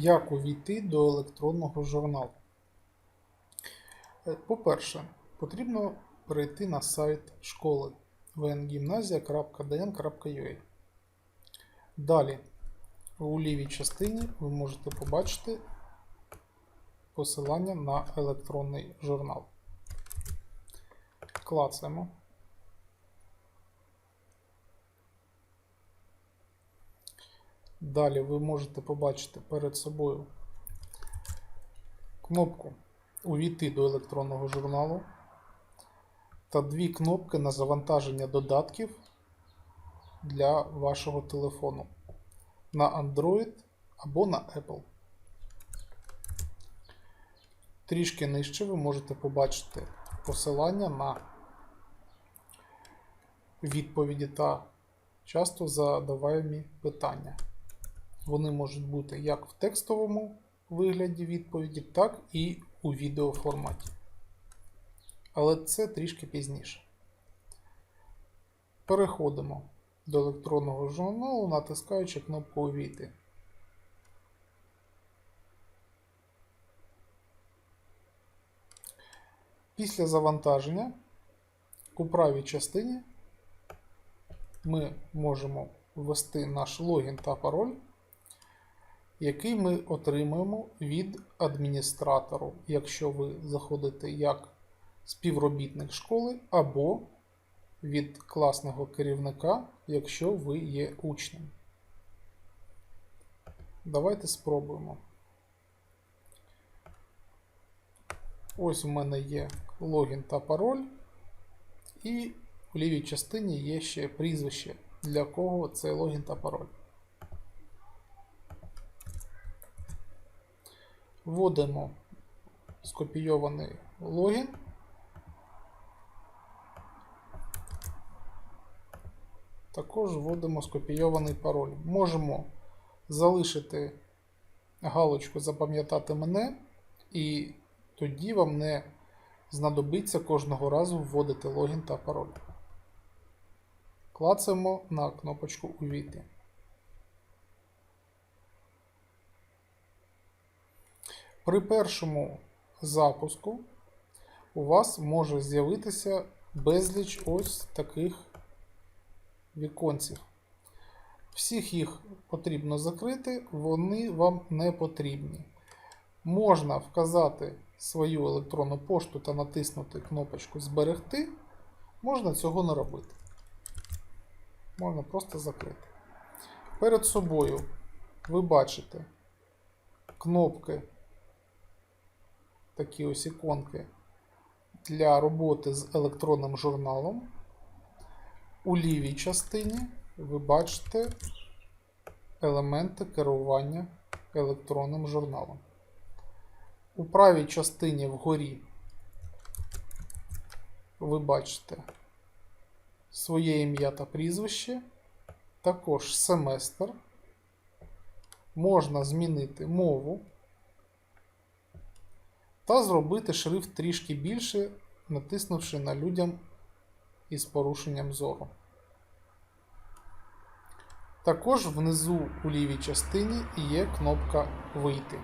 Як увійти до електронного журналу? Е, По-перше, потрібно перейти на сайт школи vngymnasia.dn.ua. Далі, у лівій частині ви можете побачити посилання на електронний журнал. Клацаємо. Далі ви можете побачити перед собою кнопку Увійти до електронного журналу та дві кнопки на завантаження додатків для вашого телефону на Android або на Apple. Трішки нижче ви можете побачити посилання на відповіді та часто задаваємі питання. Вони можуть бути як в текстовому вигляді відповіді, так і у відеоформаті. Але це трішки пізніше. Переходимо до електронного журналу, натискаючи кнопку Увійти. Після завантаження у правій частині ми можемо ввести наш логін та пароль, який ми отримуємо від адміністратору, якщо ви заходите як співробітник школи, або від класного керівника, якщо ви є учнем. Давайте спробуємо. Ось у мене є логін та пароль, і у лівій частині є ще прізвище, для кого це логін та пароль. Вводимо скопійований логін. Також вводимо скопійований пароль. Можемо залишити галочку Запам'ятати мене, і тоді вам не знадобиться кожного разу вводити логін та пароль. Клацаємо на кнопочку Увійти. При першому запуску у вас може з'явитися безліч ось таких віконців. Всіх їх потрібно закрити, вони вам не потрібні. Можна вказати свою електронну пошту та натиснути кнопочку Зберегти. Можна цього не робити. Можна просто закрити. Перед собою ви бачите кнопки, такі ось іконки для роботи з електронним журналом. У лівій частині ви бачите елементи керування електронним журналом. У правій частині вгорі ви бачите своє ім'я та прізвище, також семестр. Можна змінити мову та зробити шрифт трішки більше, натиснувши на людям із порушенням зору. Також внизу у лівій частині є кнопка Вийти.